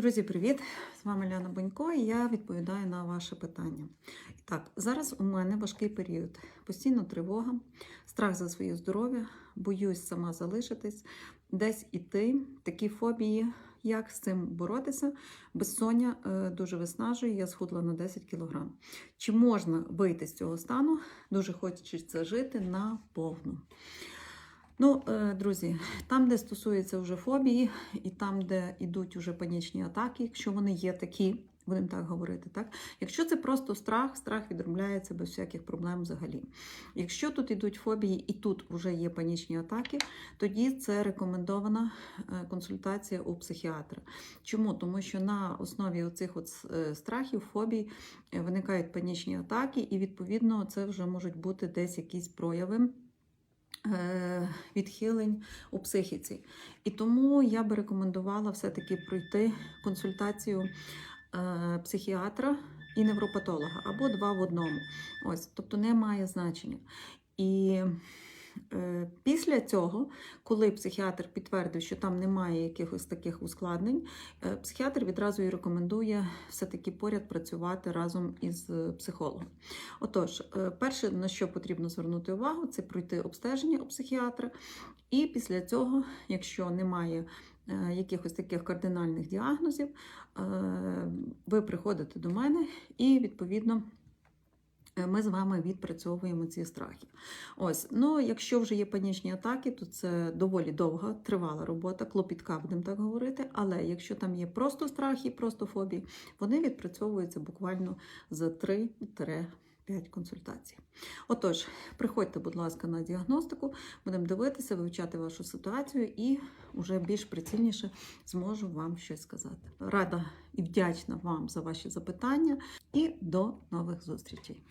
Друзі, привіт! З вами Ляна Бонько і я відповідаю на ваше питання. Так, зараз у мене важкий період. Постійно тривога, страх за своє здоров'я, боюсь сама залишитись, десь іти, такі фобії. Як з цим боротися? Безсоння е, дуже виснажує, я схудла на 10 кг. Чи можна вийти з цього стану? Дуже хочеться жити на повну. Ну, е, друзі, там, де стосується вже фобії, і там, де йдуть вже панічні атаки, якщо вони є такі, будемо так говорити, так? Якщо це просто страх, страх відробляється без всяких проблем взагалі. Якщо тут йдуть фобії і тут вже є панічні атаки, тоді це рекомендована е, консультація у психіатра. Чому? Тому що на основі оцих от е, страхів, фобій виникають панічні атаки, і відповідно це вже можуть бути десь якісь прояви. Е, Відхилень у психіці. І тому я би рекомендувала все-таки пройти консультацію е, психіатра і невропатолога або два в одному. Ось, тобто не має значення. І після цього, коли психіатр підтвердив, що там немає якихось таких ускладнень, е, психіатр відразу і рекомендує все-таки поряд працювати разом із е, психологом. Отож, е, перше, на що потрібно звернути увагу, це пройти обстеження у психіатра. І після цього, якщо немає е, якихось таких кардинальних діагнозів, е, ви приходите до мене і відповідно. Е, Ми з вами відпрацьовуємо ці страхи. Ось, ну якщо вже є панічні атаки, то це доволі довга, тривала робота, клопітка, будемо так говорити. Але якщо там є просто страхи, просто фобії, вони відпрацьовуються буквально за 3-5 консультацій. Отож, приходьте, будь ласка, на діагностику, будемо дивитися, вивчати вашу ситуацію і вже більш прицільніше зможу вам щось сказати. Рада і вдячна вам за ваші запитання і до нових зустрічей.